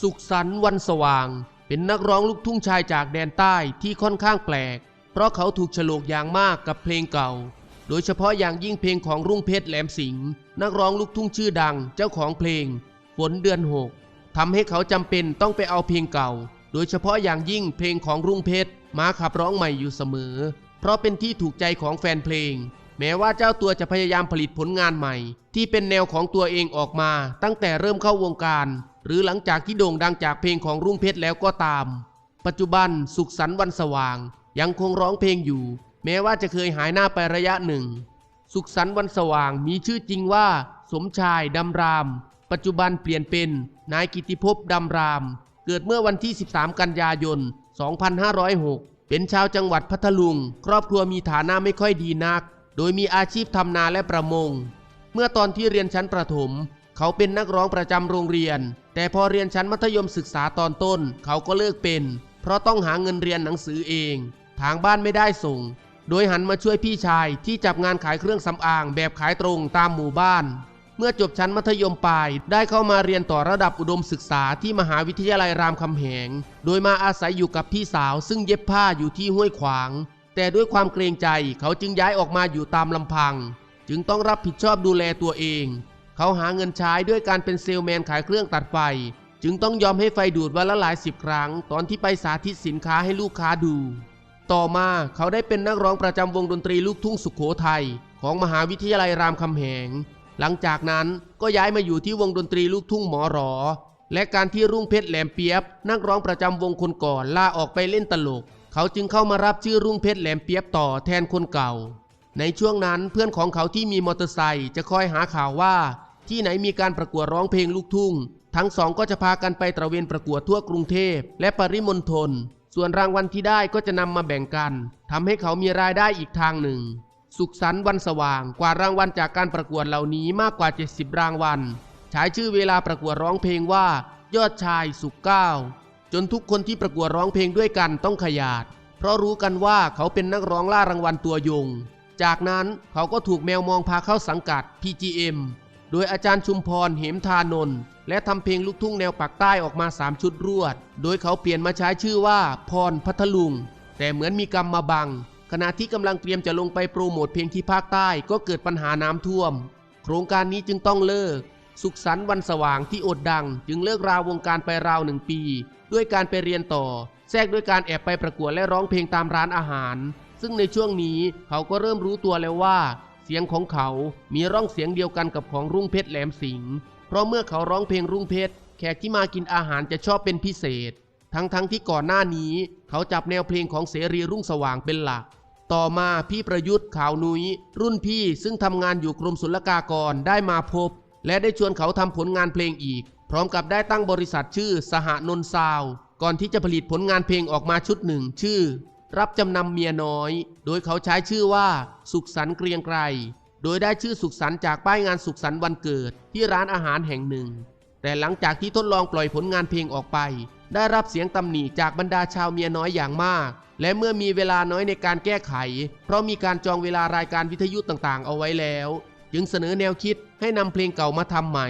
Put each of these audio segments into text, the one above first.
สุขสันต์วันสว่าง เป็นนักร้องลูกทุ่งชายจากแดนใต้ที่ค่อนข้างแปลก เพราะเขาถูกฉลกอย่างมากกับเพลงเก่า โดยเฉพาะอย่างยิ่งเพลงของรุ่งเพชรแหลมสิงห์นักร้องลูกทุ่งชื่อดังเจ้าของเพลง ฝนเดือนหกทำให้เขาจำเป็นต้องไปเอาเพลงเก่า โดยเฉพาะอย่างยิ่งเพลงของรุ่งเพชรมาขับร้องใหม่อยู่เสมอ เพราะเป็นที่ถูกใจของแฟนเพลง แม้ว่าเจ้าตัวจะพยายามผลิตผลงานใหม่ ที่เป็นแนวของตัวเองออกมา ตั้งแต่เริ่มเข้าวงการ หรือหลังจากที่โด่งดังจากเพลงของรุ่งเพชรแล้วก็ตาม ปัจจุบันสุขสันต์วันสว่าง ยังคงร้องเพลงอยู่ แม้ว่าจะเคยหายหน้าไประยะหนึ่ง สุขสันต์วันสว่างมีชื่อจริงว่า สมชายดำราม ปัจจุบันเปลี่ยนเป็นนายกิติภพดำราม เกิดเมื่อวันที่ 13 กันยายน 2506 เป็นชาวจังหวัดพัทลุง ครอบครัวมีฐานะไม่ค่อยดีนัก โดยมีอาชีพทำนาและประมง เมื่อตอนที่เรียนชั้นประถม เขาเป็นนักร้องประจำโรงเรียน แต่พอเรียนชั้นมัธยมศึกษาตอนต้น เขาก็เลิกเป็น เพราะต้องหาเงินเรียนหนังสือเอง ทางบ้านไม่ได้ส่ง โดยหันมาช่วยพี่ชายที่จับงานขายเครื่องสำอางแบบขายตรงตามหมู่บ้าน เมื่อจบชั้นมัธยมปลายได้เข้ามาเรียนต่อระดับอุดมศึกษาที่มหาวิทยาลัยรามคำแหง โดยมาอาศัยอยู่กับพี่สาวซึ่งเย็บผ้าอยู่ที่ห้วยขวาง แต่ด้วยความเกรงใจเขาจึงย้ายออกมาอยู่ตามลำพัง จึงต้องรับผิดชอบดูแลตัวเอง เขาหาเงินใช้ด้วยการเป็นเซลแมนขายเครื่องตัดไฟ จึงต้องยอมให้ไฟดูดวันละหลายสิบครั้ง ตอนที่ไปสาธิตสินค้าให้ลูกค้าดู ต่อมาเขาได้เป็นนักร้องประจำวงดนตรีลูกทุ่งสุขโขทัยของมหาวิทยาลัยรามคำแหง หลังจากนั้นก็ย้ายมาอยู่ที่วงดนตรีลูกทุ่งหมอรอ และการที่รุ่งเพชรแหลมเปียบ นักร้องประจำวงคนก่อนลาออกไปเล่นตลก เขาจึงเข้ามารับชื่อรุ่งเพชรแหลมเปียบต่อแทนคนเก่า ในช่วงนั้นเพื่อนของเขาที่มีมอเตอร์ไซค์จะคอยหาข่าวว่า ที่ไหนมีการประกวดร้องเพลงลูกทุ่ง ทั้งสองก็จะพากันไปตระเวนประกวดทั่วกรุงเทพและปริมณฑล ส่วนรางวัลที่ได้ก็จะนำมาแบ่งกัน ทำให้เขามีรายได้อีกทางหนึ่ง สุขสันต์วันสว่าง กว่ารางวัลจากการประกวดเหล่านี้มากกว่า 70 รางวัลใช้ชื่อเวลาประกวดร้องเพลงว่า ยอดชายสุขเก้าจนทุกคนที่ประกวดร้องเพลงด้วยกันต้องขยาด เพราะรู้กันว่าเขาเป็นนักร้องล่ารางวัลตัวยง จากนั้นเขาก็ถูกแมวมองพาเข้าสังกัด PGM โดยอาจารย์ชุมพร เหมทานนท์และทำเพลงลูกทุ่งแนวปากใต้ออกมา 3 ชุดรวด โดยเขาเปลี่ยนมาใช้ชื่อว่า พรพัทลุง แต่เหมือนมีกรรมมาบัง ขณะที่กำลังเตรียมจะลงไปโปรโมทเพลงที่ภาคใต้ก็เกิดปัญหาน้ำท่วม โครงการนี้จึงต้องเลิก สุขสันต์วันสว่างที่อดดัง จึงเลิกราววงการไปราวหนึ่งปี ด้วยการไปเรียนต่อ แทรกด้วยการแอบไปประกวดและร้องเพลงตามร้านอาหาร ซึ่งในช่วงนี้เขาก็เริ่มรู้ตัวแล้วว่า เสียงของเขามีร่องเสียงเดียวกันกับของรุ่งเพชรแหลมสิงห์เพราะเมื่อเขาร้องเพลงรุ่งเพชรแขกที่มากินอาหารจะชอบเป็นพิเศษ ทั้งๆทที่ก่อนหน้านี้ เขาจับแนวเพลงของเสรีรุ่งสว่างเป็นหลัก ต่อมาพี่ประยุทธ์ขาวนุย้ย รุ่นพี่ซึ่งทำงานอยู่กรมศุลกากรได้มาพบ และได้ชวนเขาทำผลงานเพลงอีก พร้อมกับได้ตั้งบริษัทชื่อสหนนท์ซาว ก่อนที่จะผลิตผลงานเพลงออกมาชุดหนึ่ง ชื่อ รับจำนำเมียน้อย โดยเขาใช้ชื่อว่า สุขสันต์เกรียงไกร โดยได้ชื่อสุขสันต์จากป้ายงานสุขสันต์วันเกิดที่ร้านอาหารแห่งหนึ่ง แต่หลังจากที่ทดลองปล่อยผลงานเพลงออกไป ได้รับเสียงตำหนิจากบรรดาชาวเมียน้อยอย่างมาก และเมื่อมีเวลาน้อยในการแก้ไข เพราะมีการจองเวลารายการวิทยุต่างๆ เอาไว้แล้ว จึงเสนอแนวคิดให้นำเพลงเก่ามาทำใหม่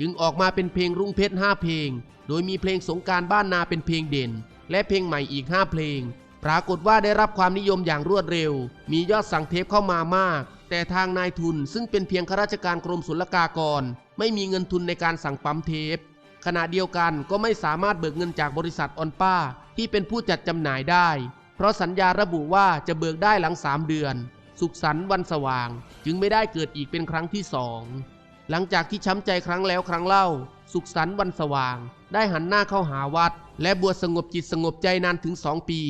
จึงออกมาเป็นเพลงรุ่งเพชร5เพลง โดยมีเพลงสงการบ้านนาเป็นเพลงเด่น และเพลงใหม่อีก5เพลง ปรากฏว่าได้รับความนิยมอย่างรวดเร็ว มียอดสั่งเทปเข้ามามาก แต่ทางนายทุนซึ่งเป็นเพียงข้าราชการกรมศุลกากร ไม่มีเงินทุนในการสั่งปั๊มเทป ขณะเดียวกันก็ไม่สามารถเบิกเงินจากบริษัทออนป้า ที่เป็นผู้จัดจำหน่ายได้ เพราะสัญญาระบุว่าจะเบิกได้หลัง3เดือน สุขสันต์วันสว่าง จึงไม่ได้เกิดอีกเป็นครั้งที่สองหลังจากที่ช้ำใจครั้งแล้วครั้งเล่า สุขสันต์วันสว่าง ได้หันหน้าเข้าหาวัด และบวชสงบจิตสงบใจนานถึงสองปี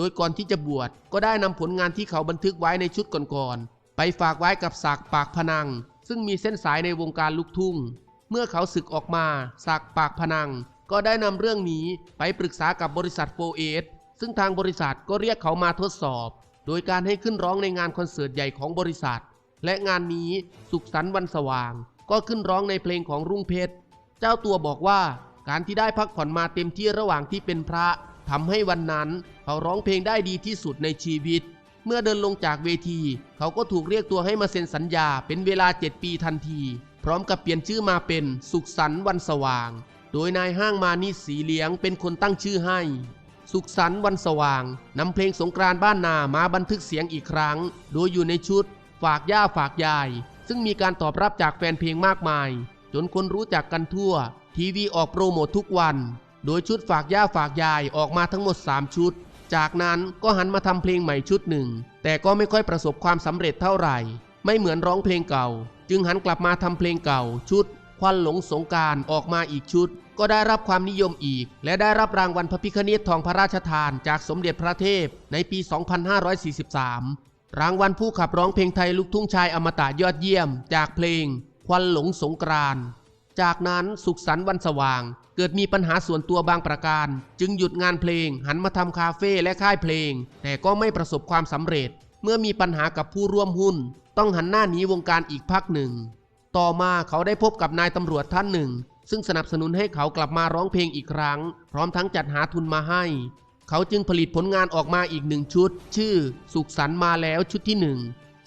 โดยก่อนที่จะบวชก็ได้นำผลงานที่เขาบันทึกไว้ในชุดก่อนๆไปฝากไว้กับสากปากพนัง ซึ่งมีเส้นสายในวงการลูกทุ่ง เมื่อเขาศึกออกมาสากปากพนัง ก็ได้นำเรื่องนี้ไปปรึกษากับบริษัทโฟเอสซึ่งทางบริษัทก็เรียกเขามาทดสอบ โดยการให้ขึ้นร้องในงานคอนเสิร์ตใหญ่ของบริษัท และงานนี้สุขสันต์วันสว่าง ก็ขึ้นร้องในเพลงของรุ่งเพชร เจ้าตัวบอกว่าการที่ได้พักผ่อนมาเต็มที่ระหว่างที่เป็นพระ ทำให้วันนั้นเขาร้องเพลงได้ดีที่สุดในชีวิต เมื่อเดินลงจากเวที เขาก็ถูกเรียกตัวให้มาเซ็นสัญญาเป็นเวลา 7 ปีทันที พร้อมกับเปลี่ยนชื่อมาเป็นสุขสันต์วันสว่าง โดยนายห้างมานิสีเหลียงเป็นคนตั้งชื่อให้ สุขสันต์วันสว่างนำเพลงสงกรานต์บ้านนามาบันทึกเสียงอีกครั้ง โดยอยู่ในชุด ฝากย่าฝากยาย ซึ่งมีการตอบรับจากแฟนเพลงมากมาย จนคนรู้จักกันทั่ว ทีวีออกโปรโมททุกวัน โดยชุดฝากย่าฝากยายออกมาทั้งหมด 3 ชุด จากนั้นก็หันมาทำเพลงใหม่ชุดหนึ่ง แต่ก็ไม่ค่อยประสบความสำเร็จเท่าไหร่ ไม่เหมือนร้องเพลงเก่า จึงหันกลับมาทำเพลงเก่าชุด ควันหลงสงการออกมาอีกชุด ก็ได้รับความนิยมอีก และได้รับรางวัลพระพิคเนตทองพระราชทาน จากสมเด็จพระเทพในปี 2543 รางวัลผู้ขับร้องเพลงไทยลูกทุ่งชายอมตะยอดเยี่ยม จากเพลง ควันหลงสงกรานต์ จากนั้นสุขสันต์วันสว่าง เกิดมีปัญหาส่วนตัวบางประการ จึงหยุดงานเพลง หันมาทำคาเฟ่และค่ายเพลง แต่ก็ไม่ประสบความสำเร็จ เมื่อมีปัญหากับผู้ร่วมหุ้น ต้องหันหน้าหนีวงการอีกพักหนึ่ง ต่อมาเขาได้พบกับนายตำรวจท่านหนึ่ง ซึ่งสนับสนุนให้เขากลับมาร้องเพลงอีกครั้ง พร้อมทั้งจัดหาทุนมาให้ เขาจึงผลิตผลงานออกมาอีกหนึ่งชุด ชื่อ สุขสันต์มาแล้วชุดที่หนึ่ง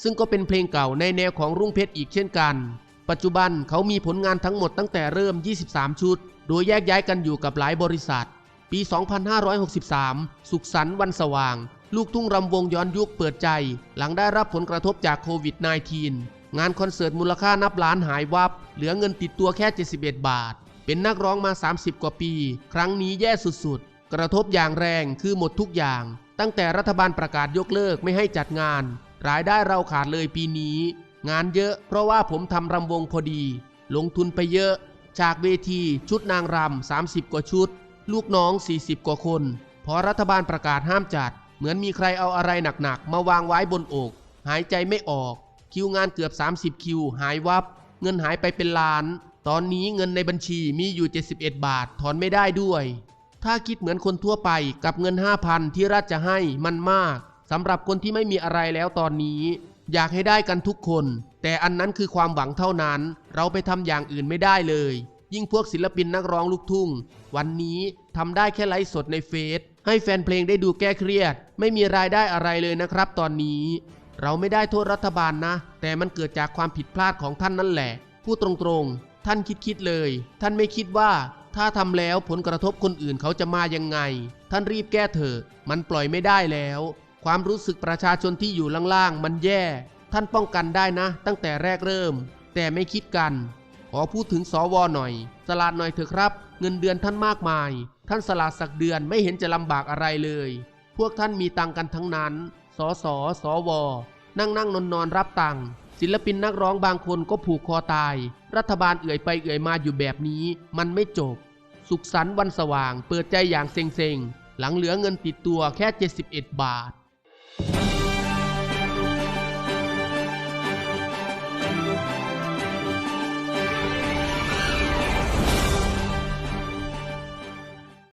ซึ่งก็เป็นเพลงเก่าในแนวของรุ่งเพชรอีกเช่นกัน ปัจจุบันเขามีผลงานทั้งหมดตั้งแต่เริ่ม 23 ชุด โดยแยกย้ายกันอยู่กับหลายบริษัท ปี 2563 สุขสันต์วันสว่าง ลูกทุ่งรำวงย้อนยุคเปิดใจ หลังได้รับผลกระทบจากโควิด -19 งานคอนเสิร์ตมูลค่านับล้านหายวับ เหลือเงินติดตัวแค่ 71 บาท เป็นนักร้องมา 30 กว่าปี ครั้งนี้แย่สุดๆ กระทบอย่างแรงคือหมดทุกอย่าง ตั้งแต่รัฐบาลประกาศยกเลิกไม่ให้จัดงาน รายได้เราขาดเลยปีนี้ งานเยอะเพราะว่าผมทำรำวงพอดี ลงทุนไปเยอะ จากเวทีชุดนางรำ30 กว่าชุด ลูกน้อง 40 กว่าคน พอรัฐบาลประกาศห้ามจัด เหมือนมีใครเอาอะไรหนักๆ มาวางไว้บนอก หายใจไม่ออก คิวงานเกือบ 30 คิว หายวับ เงินหายไปเป็นล้าน ตอนนี้เงินในบัญชีมีอยู่ 71 บาท ถอนไม่ได้ด้วย ถ้าคิดเหมือนคนทั่วไปกับเงิน 5,000 ที่รัฐจะให้มันมากสำหรับคนที่ไม่มีอะไรแล้วตอนนี้ อยากให้ได้กันทุกคน แต่อันนั้นคือความหวังเท่านั้น เราไปทำอย่างอื่นไม่ได้เลย ยิ่งพวกศิลปินนักร้องลูกทุ่ง วันนี้ทำได้แค่ไลฟ์สดในเฟซให้แฟนเพลงได้ดูแก้เครียด ไม่มีรายได้อะไรเลยนะครับ ตอนนี้ เราไม่ได้โทษรัฐบาลนะ แต่มันเกิดจากความผิดพลาดของท่านนั่นแหละ พูดตรงๆ ท่านคิดคิดๆเลย ท่านไม่คิดว่าถ้าทำแล้วผลกระทบคนอื่นเขาจะมายังไง ท่านรีบแก้เถอะ มันปล่อยไม่ได้แล้ว ความรู้สึกประชาชนที่อยู่ล่างๆ มันแย่ ท่านป้องกันได้นะ ตั้งแต่แรกเริ่ม แต่ไม่คิดกัน ขอพูดถึงสวหน่อย สลาดหน่อยเถอะครับ เงินเดือนท่านมากมาย ท่านสลาดสักเดือนไม่เห็นจะลำบากอะไรเลย พวกท่านมีตังกันทั้งนั้น สส สว นั่งนั่งนอนนอนรับตังศิลปินนักร้องบางคนก็ผูกคอตาย รัฐบาลเอื่อยไปเอื่อยมาอยู่แบบนี้ มันไม่จบ สุขสันต์วันสว่าง เปิดใจอย่างเซ็งๆ หลังเหลือเงินติดตัวแค่ 71 บาท